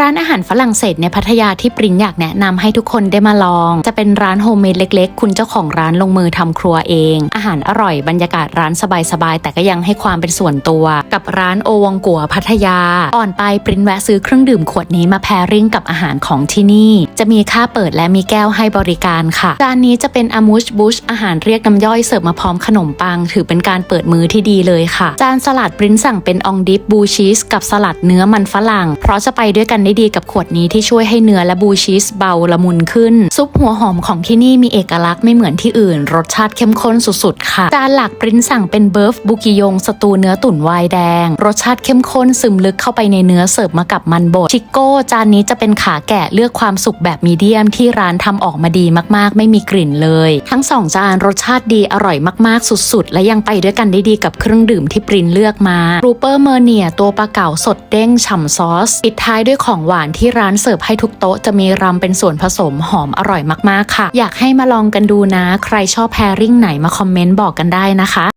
ร้านอาหารฝรั่งเศสในพัทยาที่ปรินอยากแนะนำให้ทุกคนได้มาลอง จะเป็นร้านโฮมเมดเล็ก ๆ คุณเจ้าของร้านลงมือทำครัวเอง อาหารอร่อยบรรยากาศร้านสบายๆแต่ก็ยังให้ความเป็นส่วนตัว กับร้านโอวังกัวพัทยาก่อนไปปริ้นแวะซื้อเครื่องดื่มขวดนี้มาแพริ่งกับอาหารของที่นี่ จะมีค่าเปิดและมีแก้วให้บริการค่ะจานนี้จะเป็นอามูชบุชอาหารเรียกน้ำย่อยเสิร์ฟมาพร้อมขนมปัง ถือเป็นการเปิดมือที่ดีเลยค่ะ จานสลัดปริ้นสั่งเป็นองดิฟบูชีสกับสลัดเนื้อมันฝรั่ง เพราะจะไปด้วยกันได้ดีกับขวดนี้ที่ช่วยให้เนื้อและบูชีสเบาละมุนขึ้น ซุปหัวหอมของที่นี่มีเอกลักษณ์ไม่เหมือนที่อื่น รสชาติเข้มข้นสุดๆ ค่ะ จานหลักปริ้นสั่งเป็นเบิร์ฟบุกิยงสตูเนื้อตุ๋นไวน์แดง รสชาติเข้มข้นซึมลึกเข้าไปในเนื้อเสิร์ฟมากับมันบดชิโก้จานนี้จะเป็นขาแกะเลือกความสุกแบบมีเดียมที่ร้านทำออกมาดีมากๆ ไม่มีกลิ่นเลย ทั้งสองจานรสชาติดีอร่อยมากๆ สุดๆ และยังไปด้วยกันได้ดีกับเครื่องดื่มที่ปรินเลือกมารูเปอร์เมอร์เนียตัวปลาเก๋าสดเด้งฉ่ำซอสปิดท้ายด้วยของหวานที่ร้านเสิร์ฟให้ทุกโต๊ะจะมีรำเป็นส่วนผสมหอมอร่อยมากๆค่ะ อยากให้มาลองกันดูนะ ใครชอบแพริ่งไหนมาคอมเมนต์บอกกันได้นะคะ